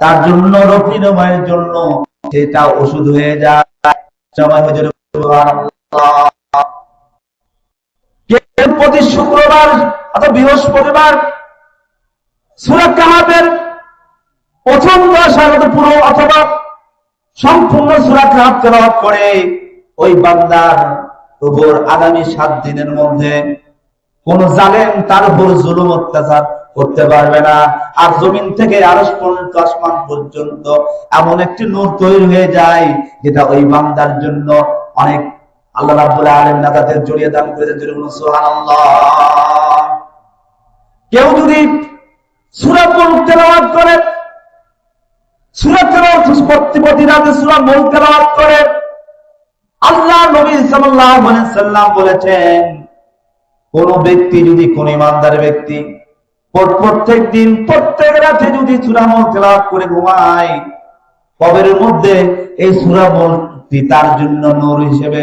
তার জন্য রবিনময়ের জন্য সেটা ওষুধ হয়ে যায়। হয়ে যাবে প্রতি শুক্রবার অথবা বৃহস্পতিবার সুরা প্রথম দশ পুরো অথবা সম্পূর্ণ সুরা কাহাব করে ওই বান্দার উপর আগামী সাত দিনের মধ্যে কোন জালেম তার উপর জুলুম অত্যাচার করতে পারবে না। আর জমিন থেকে আসমান পর্যন্ত এমন একটি নূর তৈরি হয়ে যায়, যেটা ওই বান্দার জন্য অনেক আল্লাহ রাব্বুল আলামিন নাজাতের জড়িয়ে দান করে কেউ যদি আল্লাহ সাল্লাম বলেছেন, কোন ব্যক্তি যদি, কোন ইমানদার ব্যক্তি প্রত্যেক দিন প্রত্যেক রাতে যদি সুরামল তেলাওয়াত করে ঘুমায়, কবরের মধ্যে এই সুরামলটি তার জন্য নূর হিসেবে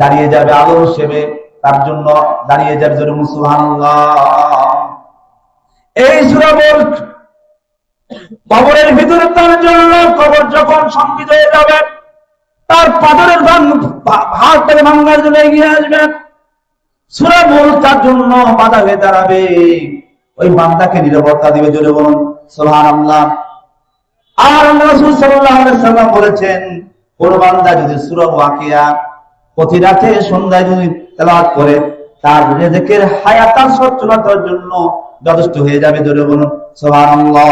দাঁড়িয়ে যাবে, আলো হিসেবে তার জন্য দাঁড়িয়ে যাবে জন্য সুবহানাল্লাহ। এই সুরামল কবরের ভিতরে তার জন্য কবর যখন সংগীত হয়ে যাবে, তার পাথরের ভাঙ হাত থেকে ভাঙার জন্য এগিয়ে আসবে। সুরা বল তার জন্য বাধা হয়ে দাঁড়াবে। ওই বান্দাকে নিরাপত্তা দিবে জোরে বলুন সোহান আল্লাহ আর রাসূল সাল্লাল্লাহু আলাইহি সাল্লাম বলেছেন, কোন বান্দা যদি সূরা ওয়াকিয়া প্রতি রাতে সন্ধ্যায় যদি তেলাওয়াত করে, তার রিজিকের হায়াত সচ্ছলতার জন্য যথেষ্ট হয়ে যাবে জোরে বলুন, সুবহানাল্লাহ।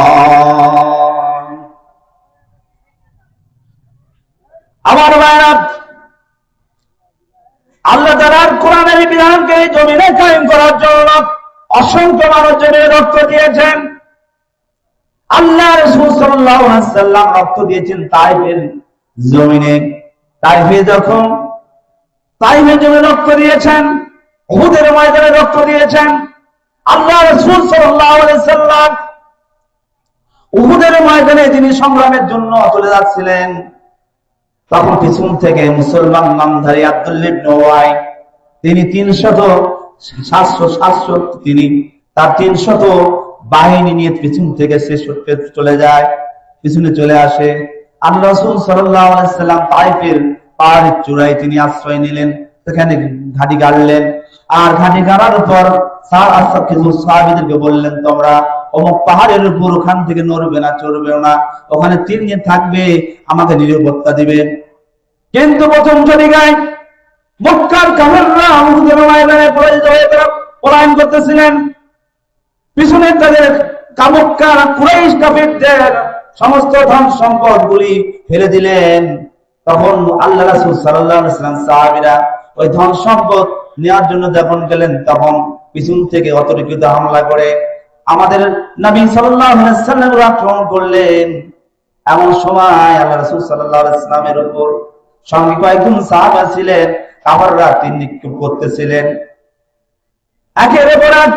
আমার ভাইরা, আল্লাহ তালার কোরআনের বিধানকে জমিনে কায়েম করার জন্য অসংখ্য মানুষ জমিনে রক্ত দিয়েছেন। আল্লাহ রসুল সাল্লাল্লাহু আলাইহি সাল্লাম রক্ত দিয়েছেন তাইফের জমিনে। তাইফে যখন, তাইফের জমিনে রক্ত দিয়েছেন, উহুদের ময়দানে রক্ত দিয়েছেন আল্লাহ রসুল সাল্লাম উহুদের ময়দানে যিনি সংগ্রামের জন্য চলে যাচ্ছিলেন। তখন পিছন থেকে মুসলমান নামধারী আব্দুল্লিব নওয়াই তিনি তিনশত সাতশো সাতশো তিনি তার বাহিনী নিয়ে পিছন থেকে সে চলে যায়, পিছনে চলে আসে। রসুল সাল্লাম তাইফের পাহাড়ের চূড়ায় তিনি আশ্রয় নিলেন, সেখানে ঘাটি গাড়লেন। আর ঘাটি গাড়ার পর কিছু সাহাবিদেরকে বললেন, তোমরা অমুক পাহাড়ের উপর ওখান থেকে নড়বে না চড়বে না। ওখানে তিন দিন থাকবে, আমাকে নিরাপত্তা দিবে কিন্তু প্রথম তরিকায় মক্কার কাফেররা উহুদের ময়দানে পরাজিত হয়ে পলায়ন করতেছিলেন। পিছনে তাদের কামক্কার কুরাইশ কাফেরদের সমস্ত ধন সম্পদ গুলি ফেলে দিলেন। তখন আল্লাহ রাসূল আলাইহি ওয়াসাল্লাম ওই ধন সম্পদ নেওয়ার জন্য যখন গেলেন তখন পিছন থেকে অতর্কিত হামলা করে আমাদের নবী আলাইহি আক্রমণ করলেন। এমন সময় আল্লাহ রাসূল সাল্লাল্লাহু আলাইহি ওয়াসাল্লামের উপর সঙ্গে কয়েকজন সাহাবা ছিলেন। কাফাররা তীর নিক্ষেপ করতেছিলেন।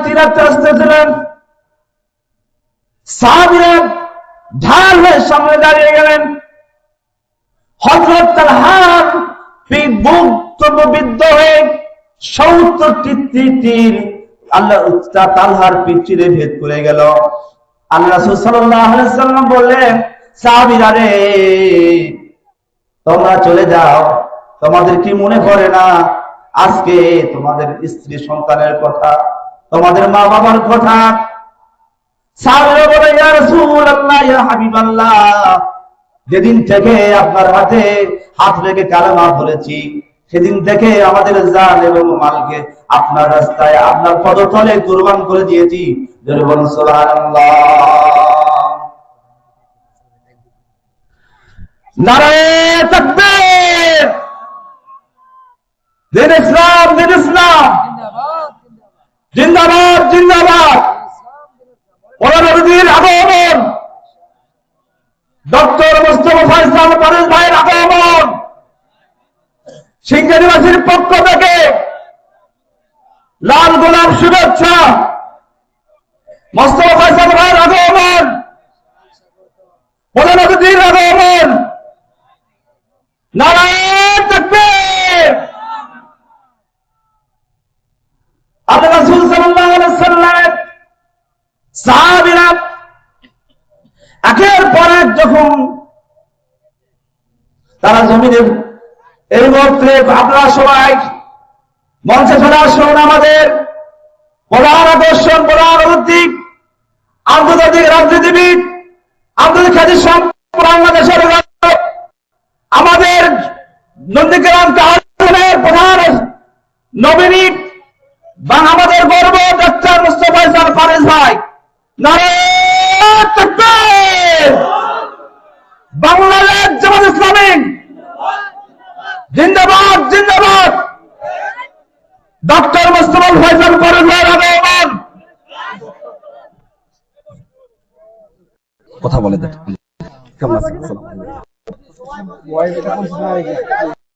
তীর আসতেছিলেন। ঢাল হয়ে সামনে দাঁড়িয়ে গেলেন। হযরত তালহার বিদ্ধ হয়ে তীর আল্লাহ তালহার পিঠিরে ভেদ করে গেল। আল্লাহ সাল্লাম বললেন, সাহাবীরা তোমরা চলে যাও। তোমাদের কি মনে করে না? আজকে তোমাদের স্ত্রী সন্তানের কথা, তোমাদের মা বাবার কথা। যেদিন থেকে আপনার হাতে হাত রেখে কালেমা বলেছি, সেদিন থেকে আমাদের জান এবং মালকে আপনার রাস্তায়, আপনার পদতলে কুরবান করে দিয়েছি। নারায়ে দিন ইসলাম দিন ইসলাম জিন্দাবাদ জিন্দাবাদ পরবর্তীর আগমন ডক্টর মোস্তফা ফয়সাল পরেশ ভাইয়ের আগমন সিংহানিবাসীর পক্ষ থেকে লাল গোলাপ শুভেচ্ছা। মোস্তফা ফয়সাল ভাইয়ের আগমন প্রধান আগমন নারায়ণ তাকবীর আল্লাহ রাসূল সাল্লাল্লাহু আলাইহি সাল্লাম সাহাবীরা একে একের পর এক যখন তারা জমিনে এই মুহূর্তে আপনারা সবাই মঞ্চে চলে আসুন আমাদের প্রধান আকর্ষণ, প্রধান অতিথি, আন্তর্জাতিক রাজনীতিবিদ আন্তর্জাতিক সম্পন্ন বাংলাদেশের আমাদের নন্দীগ্রাম তাহলের প্রধান নবীনী, বা আমাদের গর্ব ডক্টর মুস্তফা ইসলাম ফারিজ ভাই, নারায়ণ তাকবীর! বাংলাদেশ জামাত ইসলামী জিন্দাবাদ জিন্দাবাদ ডক্টর মুস্তফা ফয়সাল কথা বলে দেন কেমন আছেন।